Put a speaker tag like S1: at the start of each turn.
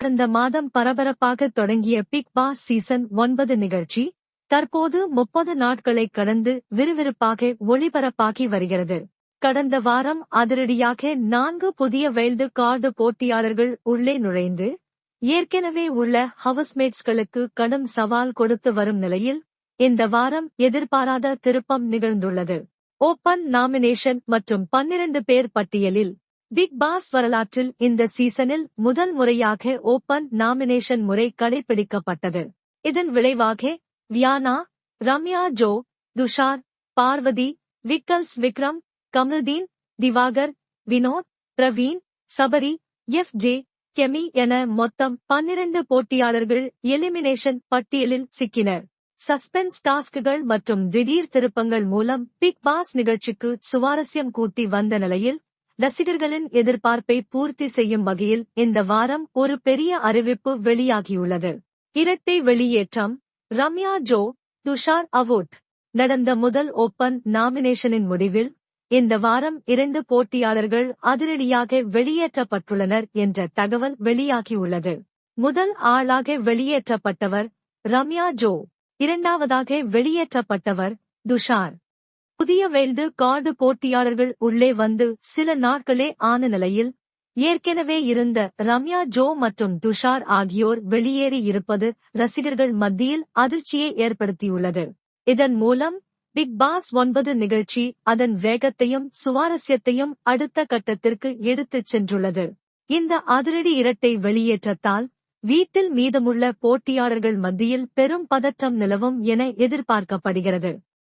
S1: கடந்த மாதம் பரபரப்பாக தொடங்கிய பிக் பாஸ் சீசன் ஒன்பது நிகழ்ச்சி தற்போது முப்பது நாட்களை கடந்து விறுவிறுப்பாக ஒளிபரப்பாகி வருகிறது. கடந்த வாரம் அதிரடியாக நான்கு புதிய வைல்டு கார்டு போட்டியாளர்கள் உள்ளே நுழைந்து ஏற்கனவே உள்ள ஹவுஸ்மேட்ஸ்களுக்கு கடும் சவால் கொடுத்து வரும் நிலையில் இந்த வாரம் எதிர்பாராத திருப்பம் நிகழ்ந்துள்ளது. ஓபன் நாமினேஷன் மற்றும் பன்னிரண்டு பேர் பட்டியலில் பிக் பாஸ் வரலாற்றில் இந்த சீசனில் முதல் முறையாக ஓபன் நாமினேஷன் முறை கடைபிடிக்கப்பட்டது இதன் விளைவாக வியானா ரம்யா ஜோ துஷார் பார்வதி விக்கல்ஸ் விக்ரம் கமருதீன் திவாகர் வினோத் பிரவீன் சபரி எஃப் ஜே கெமி என மொத்தம் பன்னிரண்டு போட்டியாளர்கள் எலிமினேஷன் பட்டியலில் சிக்கினர். சஸ்பென்ஸ் டாஸ்குகள் மற்றும் திடீர் திருப்பங்கள் மூலம் பிக் பாஸ் நிகழ்ச்சிக்கு சுவாரஸ்யம் கூட்டி வந்த நிலையில் ரசிகர்களின் எதிர்பார்ப்பை பூர்த்தி செய்யும் வகையில் இந்த வாரம் ஒரு பெரிய அறிவிப்பு வெளியாகியுள்ளது. இரட்டை வெளியேற்றம் ரம்யா ஜோ துஷார் அவுட் நடந்த முதல் ஓபன் நாமினேஷனின் முடிவில் இந்த வாரம் இரண்டு போட்டியாளர்கள் அதிரடியாக வெளியேற்றப்பட்டுள்ளனர் என்ற தகவல் வெளியாகியுள்ளது. முதல் ஆளாக வெளியேற்றப்பட்டவர் ரம்யா ஜோ இரண்டாவதாக வெளியேற்றப்பட்டவர் துஷார். புதிய வைல்டு கார்டு போட்டியாளர்கள் உள்ளே வந்து சில நாட்களே ஆன நிலையில் ஏற்கனவே இருந்த ரம்யா ஜோ மற்றும் துஷார் ஆகியோர் வெளியேறி இருப்பது ரசிகர்கள் மத்தியில் அதிர்ச்சியை ஏற்படுத்தியுள்ளது. இதன் மூலம் பிக் பாஸ் ஒன்பது நிகழ்ச்சி அதன் வேகத்தையும் சுவாரஸ்யத்தையும் அடுத்த கட்டத்திற்கு எடுத்துச் சென்றுள்ளது. இந்த அதிரடி இரட்டை வெளியேற்றத்தால் வீட்டில் மீதமுள்ள போட்டியாளர்கள் மத்தியில் பெரும் பதற்றம் நிலவும் என எதிர்பார்க்கப்படுகிறது.